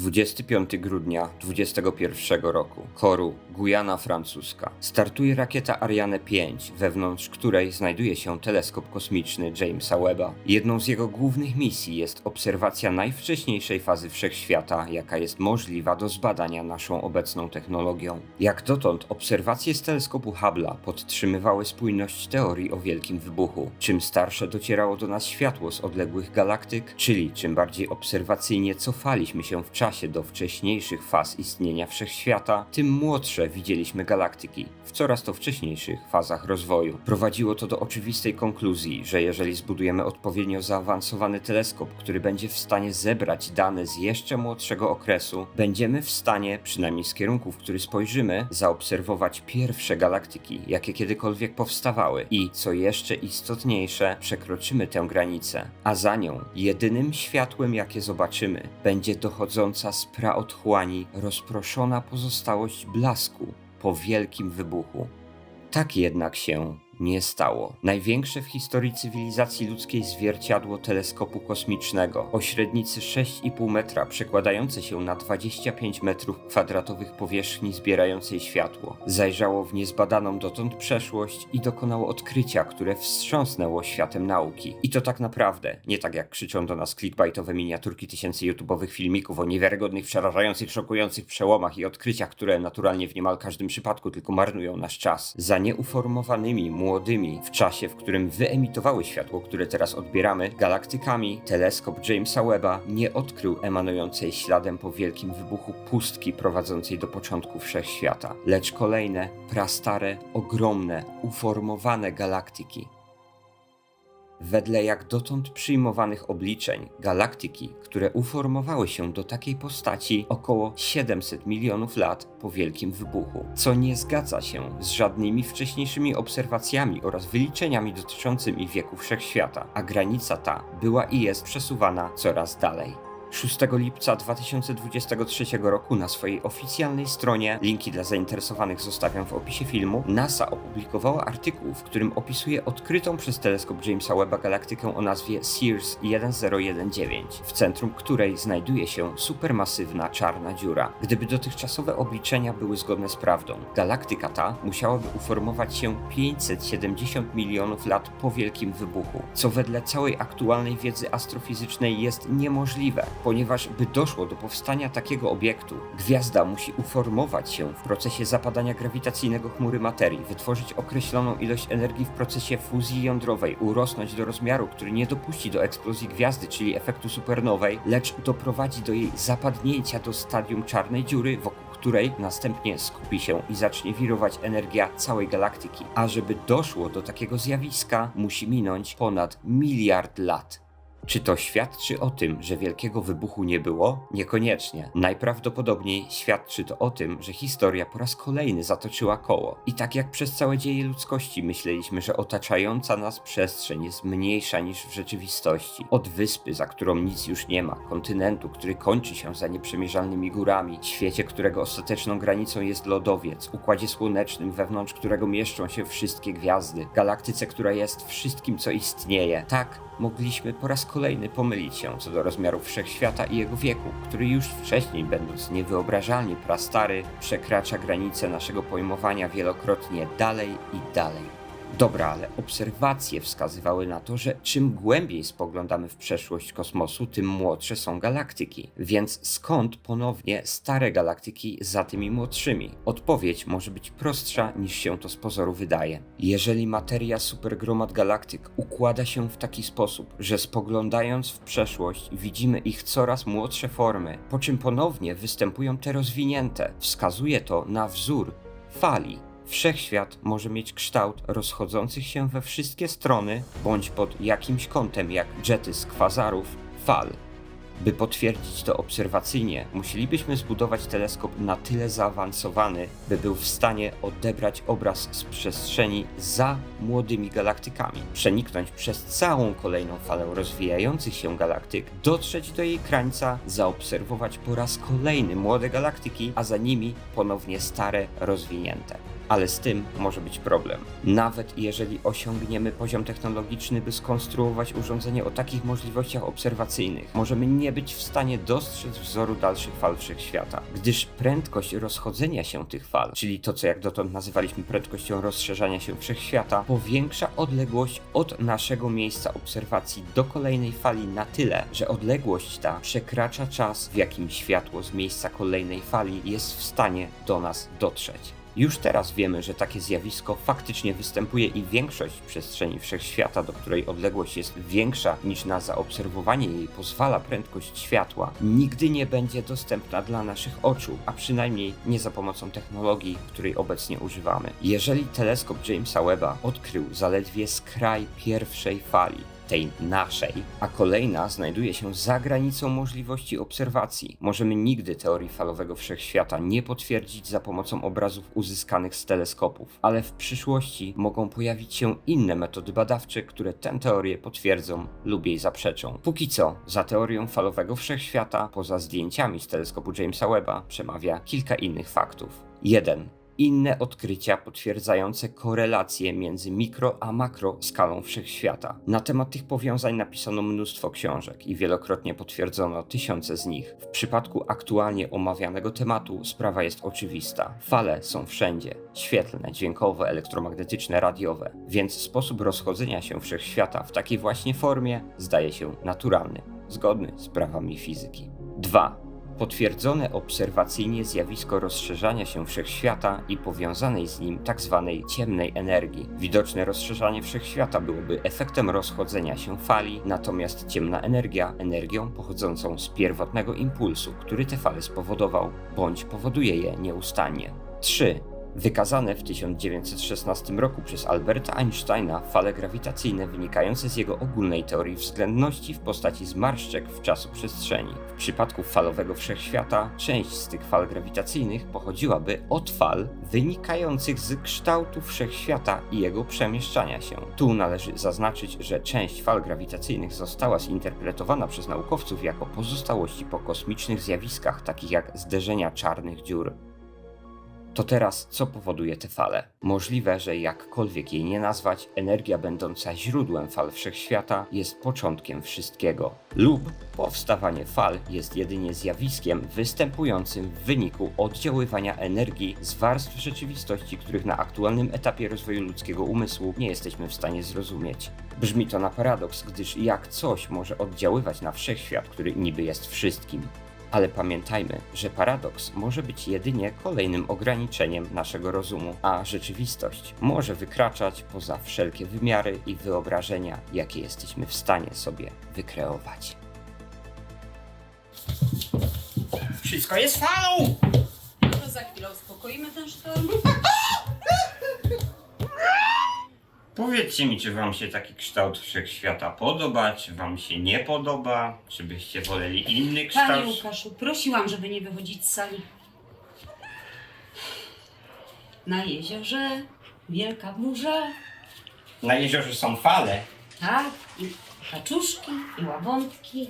25 grudnia 2021 roku. Koru, Gujana francuska. Startuje rakieta Ariane 5, wewnątrz której znajduje się teleskop kosmiczny Jamesa Webba. Jedną z jego głównych misji jest obserwacja najwcześniejszej fazy wszechświata, jaka jest możliwa do zbadania naszą obecną technologią. Jak dotąd obserwacje z teleskopu Hubble'a podtrzymywały spójność teorii o wielkim wybuchu. Czym starsze docierało do nas światło z odległych galaktyk, czyli czym bardziej obserwacyjnie cofaliśmy się w czasie do wcześniejszych faz istnienia wszechświata, tym młodsze widzieliśmy galaktyki w coraz to wcześniejszych fazach rozwoju. Prowadziło to do oczywistej konkluzji, że jeżeli zbudujemy odpowiednio zaawansowany teleskop, który będzie w stanie zebrać dane z jeszcze młodszego okresu, będziemy w stanie, przynajmniej z kierunku, w który spojrzymy, zaobserwować pierwsze galaktyki, jakie kiedykolwiek powstawały i, co jeszcze istotniejsze, przekroczymy tę granicę, a za nią jedynym światłem, jakie zobaczymy, będzie dochodząca z praotchłani rozproszona pozostałość blasku po wielkim wybuchu. Tak jednak się nie stało. Największe w historii cywilizacji ludzkiej zwierciadło teleskopu kosmicznego o średnicy 6,5 metra, przekładające się na 25 metrów kwadratowych powierzchni zbierającej światło, zajrzało w niezbadaną dotąd przeszłość i dokonało odkrycia, które wstrząsnęło światem nauki. I to tak naprawdę, nie tak jak krzyczą do nas clickbaitowe miniaturki tysięcy YouTube'owych filmików o niewiarygodnych, przerażających, szokujących przełomach i odkryciach, które naturalnie w niemal każdym przypadku tylko marnują nasz czas. Za nieuformowanymi, młodymi, w czasie, w którym wyemitowały światło, które teraz odbieramy, galaktykami, teleskop Jamesa Webba nie odkrył emanującej śladem po wielkim wybuchu pustki prowadzącej do początku wszechświata, lecz kolejne, prastare, ogromne, uformowane galaktyki. Wedle jak dotąd przyjmowanych obliczeń, galaktyki, które uformowały się do takiej postaci około 700 milionów lat po Wielkim Wybuchu, co nie zgadza się z żadnymi wcześniejszymi obserwacjami oraz wyliczeniami dotyczącymi wieku wszechświata, a granica ta była i jest przesuwana coraz dalej. 6 lipca 2023 roku na swojej oficjalnej stronie, linki dla zainteresowanych zostawiam w opisie filmu, NASA opublikowała artykuł, w którym opisuje odkrytą przez teleskop Jamesa Webba galaktykę o nazwie Sears 1019, w centrum której znajduje się supermasywna czarna dziura. Gdyby dotychczasowe obliczenia były zgodne z prawdą, galaktyka ta musiałaby uformować się 570 milionów lat po wielkim wybuchu, co wedle całej aktualnej wiedzy astrofizycznej jest niemożliwe ponieważ by doszło do powstania takiego obiektu, gwiazda musi uformować się w procesie zapadania grawitacyjnego chmury materii, wytworzyć określoną ilość energii w procesie fuzji jądrowej, urosnąć do rozmiaru, który nie dopuści do eksplozji gwiazdy, czyli efektu supernowej, lecz doprowadzi do jej zapadnięcia do stadium czarnej dziury, wokół której następnie skupi się i zacznie wirować energia całej galaktyki. A żeby doszło do takiego zjawiska, musi minąć ponad miliard lat. Czy to świadczy o tym, że wielkiego wybuchu nie było? Niekoniecznie. Najprawdopodobniej świadczy to o tym, że historia po raz kolejny zatoczyła koło. I tak jak przez całe dzieje ludzkości myśleliśmy, że otaczająca nas przestrzeń jest mniejsza niż w rzeczywistości. Od wyspy, za którą nic już nie ma, kontynentu, który kończy się za nieprzemierzalnymi górami, świecie, którego ostateczną granicą jest lodowiec, układzie słonecznym, wewnątrz którego mieszczą się wszystkie gwiazdy, galaktyce, która jest wszystkim, co istnieje. Tak, mogliśmy po raz kolejny pomylić się co do rozmiarów wszechświata i jego wieku, który już wcześniej, będąc niewyobrażalnie prastary, przekracza granice naszego pojmowania wielokrotnie dalej i dalej. Dobra, ale obserwacje wskazywały na to, że czym głębiej spoglądamy w przeszłość kosmosu, tym młodsze są galaktyki. Więc skąd ponownie stare galaktyki za tymi młodszymi? Odpowiedź może być prostsza niż się to z pozoru wydaje. Jeżeli materia supergromad galaktyk układa się w taki sposób, że spoglądając w przeszłość widzimy ich coraz młodsze formy, po czym ponownie występują te rozwinięte, wskazuje to na wzór fali Wszechświat może mieć kształt rozchodzących się we wszystkie strony, bądź pod jakimś kątem, jak jety z kwazarów, fal. By potwierdzić to obserwacyjnie, musielibyśmy zbudować teleskop na tyle zaawansowany, by był w stanie odebrać obraz z przestrzeni za młodymi galaktykami, przeniknąć przez całą kolejną falę rozwijających się galaktyk, dotrzeć do jej krańca, zaobserwować po raz kolejny młode galaktyki, a za nimi ponownie stare, rozwinięte. Ale z tym może być problem. Nawet jeżeli osiągniemy poziom technologiczny, by skonstruować urządzenie o takich możliwościach obserwacyjnych, możemy nie być w stanie dostrzec wzoru dalszych fal wszechświata, gdyż prędkość rozchodzenia się tych fal, czyli to co jak dotąd nazywaliśmy prędkością rozszerzania się wszechświata, powiększa odległość od naszego miejsca obserwacji do kolejnej fali na tyle, że odległość ta przekracza czas, w jakim światło z miejsca kolejnej fali jest w stanie do nas dotrzeć. Już teraz wiemy, że takie zjawisko faktycznie występuje i większość przestrzeni wszechświata, do której odległość jest większa niż na zaobserwowanie jej pozwala prędkość światła, nigdy nie będzie dostępna dla naszych oczu, a przynajmniej nie za pomocą technologii, której obecnie używamy. Jeżeli teleskop Jamesa Webba odkrył zaledwie skraj pierwszej fali, tej naszej, a kolejna znajduje się za granicą możliwości obserwacji. Możemy nigdy teorii falowego wszechświata nie potwierdzić za pomocą obrazów uzyskanych z teleskopów, ale w przyszłości mogą pojawić się inne metody badawcze, które tę teorię potwierdzą lub jej zaprzeczą. Póki co, za teorią falowego wszechświata, poza zdjęciami z teleskopu Jamesa Webba, przemawia kilka innych faktów. 1 inne odkrycia potwierdzające korelacje między mikro a makro skalą wszechświata. Na temat tych powiązań napisano mnóstwo książek i wielokrotnie potwierdzono tysiące z nich. W przypadku aktualnie omawianego tematu sprawa jest oczywista. Fale są wszędzie świetlne, dźwiękowe, elektromagnetyczne, radiowe, więc sposób rozchodzenia się wszechświata w takiej właśnie formie zdaje się naturalny, zgodny z prawami fizyki. 2 potwierdzone obserwacyjnie zjawisko rozszerzania się wszechświata i powiązanej z nim tzw. ciemnej energii. Widoczne rozszerzanie wszechświata byłoby efektem rozchodzenia się fali, natomiast ciemna energia energią pochodzącą z pierwotnego impulsu, który te fale spowodował, bądź powoduje je nieustannie. 3. Wykazane w 1916 roku przez Alberta Einsteina fale grawitacyjne wynikające z jego ogólnej teorii względności w postaci zmarszczek w czasu-przestrzeni. W przypadku falowego wszechświata część z tych fal grawitacyjnych pochodziłaby od fal wynikających z kształtu wszechświata i jego przemieszczania się. Tu należy zaznaczyć, że część fal grawitacyjnych została zinterpretowana przez naukowców jako pozostałości po kosmicznych zjawiskach takich jak zderzenia czarnych dziur. To teraz, co powoduje te fale? Możliwe, że jakkolwiek jej nie nazwać, energia będąca źródłem fal wszechświata jest początkiem wszystkiego. Lub powstawanie fal jest jedynie zjawiskiem występującym w wyniku oddziaływania energii z warstw rzeczywistości, których na aktualnym etapie rozwoju ludzkiego umysłu nie jesteśmy w stanie zrozumieć. Brzmi to na paradoks, gdyż jak coś może oddziaływać na wszechświat, który niby jest wszystkim, ale pamiętajmy, że paradoks może być jedynie kolejnym ograniczeniem naszego rozumu, a rzeczywistość może wykraczać poza wszelkie wymiary i wyobrażenia, jakie jesteśmy w stanie sobie wykreować. Wszystko jest falą! To za chwilę uspokoimy ten sztorm. Powiedzcie mi, czy wam się taki kształt wszechświata podoba, czy wam się nie podoba, czy byście woleli inny Panie kształt? Łukaszu, prosiłam, żeby nie wychodzić z sali. Na jeziorze wielka burza, Na jeziorze są fale. tak, i kaczuszki, i łabątki.